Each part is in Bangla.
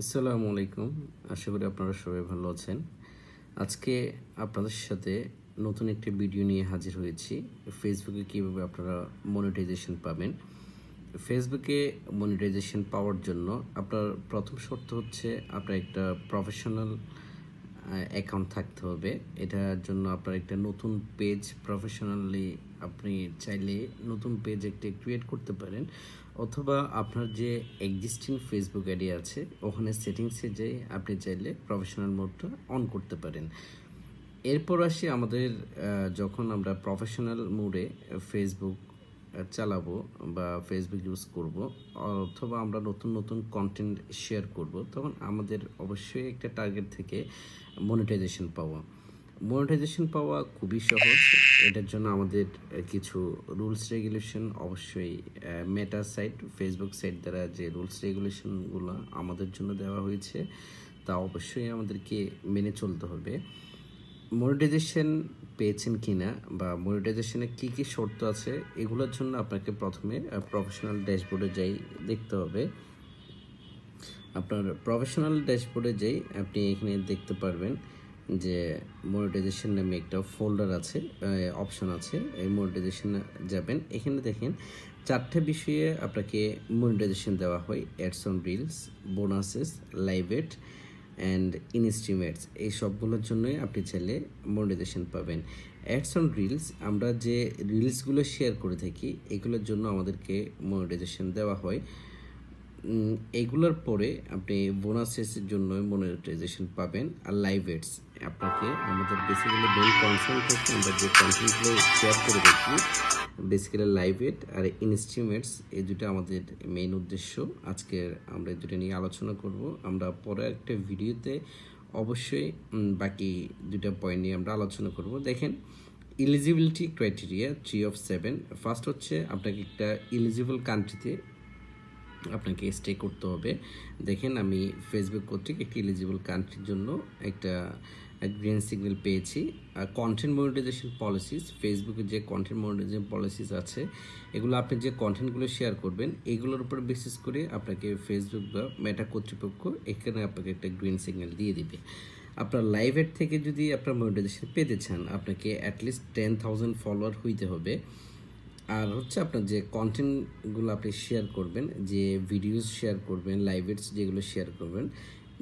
আসসালামু আলাইকুম। আশা করি আপনারা সবাই ভালো আছেন। আজকে আপনাদের সাথে নতুন একটি ভিডিও নিয়ে হাজির হয়েছি। ফেসবুকে কীভাবে আপনারা মনিটাইজেশন পাবেন? ফেসবুকে মনিটাইজেশন পাওয়ার জন্য আপনার প্রথম শর্ত হচ্ছে আপনার একটা প্রফেশনাল অ্যাকাউন্ট থাকতে হবে। এটার জন্য আপনার একটা নতুন পেজ প্রফেশনালি আপনি চাইলে নতুন পেজ একটি ক্রিয়েট করতে পারেন, অথবা আপনার যে এক্সিস্টিং ফেসবুক আইডি আছে, ওখানে সেটিংসে যেয়ে আপনি চাইলে প্রফেশনাল মোডটা অন করতে পারেন। এরপর আসি আমাদের যখন আমরা প্রফেশনাল মোডে ফেসবুক চালাবো বা ফেসবুক ইউজ করব, অথবা আমরা নতুন নতুন কন্টেন্ট শেয়ার করব, তখন আমাদের অবশ্যই একটা টার্গেট থেকে মনিটাইজেশন পাওয়া। মনিটাইজেশন পাওয়া খুবই সহজ। এটার জন্য আমাদের কিছু রুলস রেগুলেশন অবশ্যই মেটা সাইট ফেসবুক সাইট দ্বারা যে রুলস রেগুলেশনগুলো আমাদের জন্য দেওয়া হয়েছে, তা অবশ্যই আমাদেরকে মেনে চলতে হবে। মনিটাইজেশন পেয়েছেন কিনা বা মনিটাইজেশনে কি কি শর্ত আছে, এগুলোর জন্য আপনাকে প্রথমে প্রফেশনাল ড্যাশবোর্ডে যাই দেখতে হবে। আপনার প্রফেশনাল ড্যাশবোর্ডে যাই আপনি এখানে দেখতে পারবেন যে মনিটাইজেশন নামে একটা ফোল্ডার আছে অপশন আছে, এই মনিটাইজেশন যাবেন। এখানে দেখেন, চারটে বিষয়ে আপনাকে মনিটাইজেশন দেওয়া হয় ads on reels bonuses live ad and instream ads এই সবগুলোর জন্যই আপনি চাইলে মনিটাইজেশন পাবেন। অ্যাডস অন রিলস আমরা যে রিলসগুলো শেয়ার করে থাকি, এগুলোর জন্য আমাদেরকে মনিটাইজেশন দেওয়া হয়। এগুলোর পরে আপনি বোনাসেসের জন্য মনিটাইজেশন পাবেন আর লাইভ এডস আপনাকে আমাদের বেসিক্যালি মেন কনসেন্ট হচ্ছে আমরা যে কন্টেন্টগুলো শেয়ার করে দেখি বেসিক্যালি লাইভ এড আর ইনস্ট্রিমেন্টস এই দুটো আমাদের মেইন উদ্দেশ্য। আজকে আমরা এই দুটো নিয়ে আলোচনা করব। আমরা পরে একটা ভিডিওতে অবশ্যই বাকি দুটা পয়েন্ট নিয়ে আমরা আলোচনা করব। দেখেন eligibility criteria three of seven first হচ্ছে আপনাকে একটা ইলিজিবল কান্ট্রিতে আপনাকে স্টে করতে হবে। দেখেন আমি ফেসবুক কর্তৃক একটি এলিজিবল কান্ট্রির জন্য একটা গ্রিন সিগন্যাল পেয়েছি। আর কন্টেন্ট মনিটাইজেশন পলিসিস ফেসবুকে যে কন্টেন্ট মনিটাইজেশন পলিসিস আছে, এগুলো আপনি যে কন্টেন্টগুলো শেয়ার করবেন, এগুলোর উপর বেসিস করে আপনাকে ফেসবুক বা মেটা কর্তৃপক্ষ এখানে আপনাকে একটা গ্রিন সিগন্যাল দিয়ে দিবে। আপনার লাইভের থেকে যদি আপনার মনিটাইজেশন পেতে চান, আপনাকে অ্যাটলিস্ট টেন থাউজেন্ড ফলোয়ার হইতে হবে। আর হচ্ছে আপনার যে কন্টেন্টগুলো আপনি শেয়ার করবেন, যে ভিডিওস শেয়ার করবেন লাইভেটস যেগুলো শেয়ার করবেন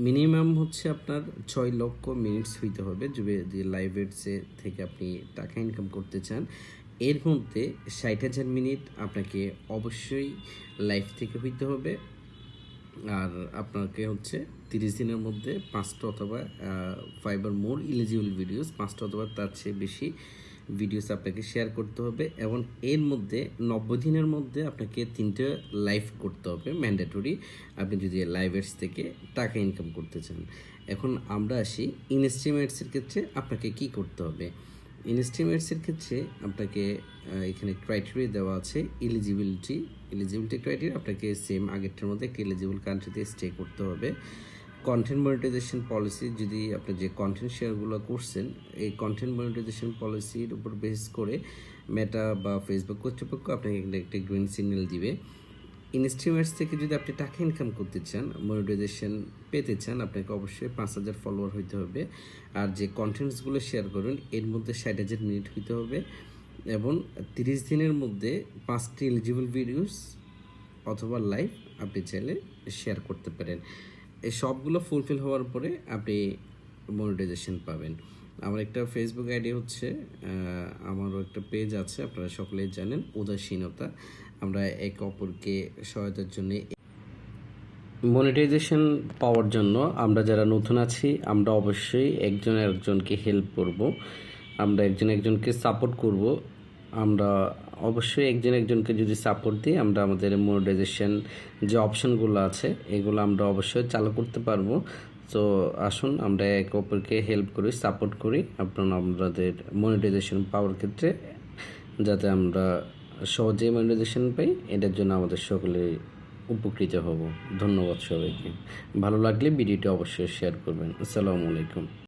মিনিমাম হচ্ছে আপনার ছয় লক্ষ মিনিটস হইতে হবে যদি যে লাইভেটসে থেকে আপনি টাকা ইনকাম করতে চান। এর মধ্যে ষাট হাজার মিনিট আপনাকে অবশ্যই লাইভ থেকে হইতে হবে। আর আপনাকে হচ্ছে তিরিশ দিনের মধ্যে পাঁচটা অথবা ফাইবার মোর ইলিজিবল ভিডিওস পাঁচটা অথবা তার চেয়ে বেশি ভিডিওস আপনাকে শেয়ার করতে হবে এবং এর মধ্যে নব্বই দিনের মধ্যে আপনাকে তিনটে লাইভ করতে হবে ম্যান্ডেটরি আপনি যদি লাইভের থেকে টাকা ইনকাম করতে চান। এখন আমরা আসি ইনস্ট্রিমেন্টসের ক্ষেত্রে আপনাকে কি করতে হবে? ইনস্ট্রিমেন্টসের ক্ষেত্রে আপনাকে এখানে ক্রাইটেরিয়া দেওয়া আছে এলিজিবিলিটি এলিজিবিলিটি ক্রাইটেরিয়া আপনাকে সেম আগেরটার মধ্যে একটা এলিজিবল কান্ট্রিতে স্টে করতে হবে। কন্টেন্ট মনিটাইজেশন পলিসি যদি আপনি যে কন্টেন্ট শেয়ারগুলো করছেন, এই কন্টেন্ট মনিটাইজেশন পলিসির উপর বেস করে মেটা বা ফেসবুক কর্তৃপক্ষ আপনাকে একটা গ্রিন সিগন্যাল দিবে। ইনস্ট্রিমেন্টস থেকে যদি আপনি টাকা ইনকাম করতে চান মনিটাইজেশন পেতে চান, আপনাকে অবশ্যই পাঁচ হাজার ফলোয়ার হইতে হবে। আর যে কন্টেন্টসগুলো শেয়ার করবেন এর মধ্যে ষাট হাজার মিনিট হইতে হবে এবং তিরিশ দিনের মধ্যে পাঁচটি এলিজিবল ভিডিওস অথবা লাইভ আপনি চাইলে শেয়ার করতে পারেন। এই সবগুলো ফুলফিল হওয়ার পরে আপনি মনিটাইজেশন পাবেন। আমার একটা ফেসবুক আইডি হচ্ছে আমারও একটা পেজ আছে, আপনারা সকলেই জানেন, উদাসীনতা। আমরা একে অপরকে সহায়তার জন্য মনিটাইজেশন পাওয়ার জন্য আমরা যারা নতুন আছি, আমরা অবশ্যই একজন একজনকে হেল্প করব। আমরা একজন একজনকে সাপোর্ট করব। আমরা অবশ্যই একজন একজনকে যদি সাপোর্ট দিই, আমরা আমাদের মনিটাইজেশন যে অপশনগুলো আছে, এগুলো আমরা অবশ্যই চালু করতে পারব। তো আসুন, আমরা একে অপরকে হেল্প করি সাপোর্ট করি, আপনার আমাদের মনিটাইজেশন পাওয়ার ক্ষেত্রে যাতে আমরা সহজেই মনিটাইজেশন পাই, এটার জন্য আমাদের সকলে উপকৃত হব। ধন্যবাদ সবাইকে। ভালো লাগলে ভিডিওটি অবশ্যই শেয়ার করবেন। আসসালামু আলাইকুম।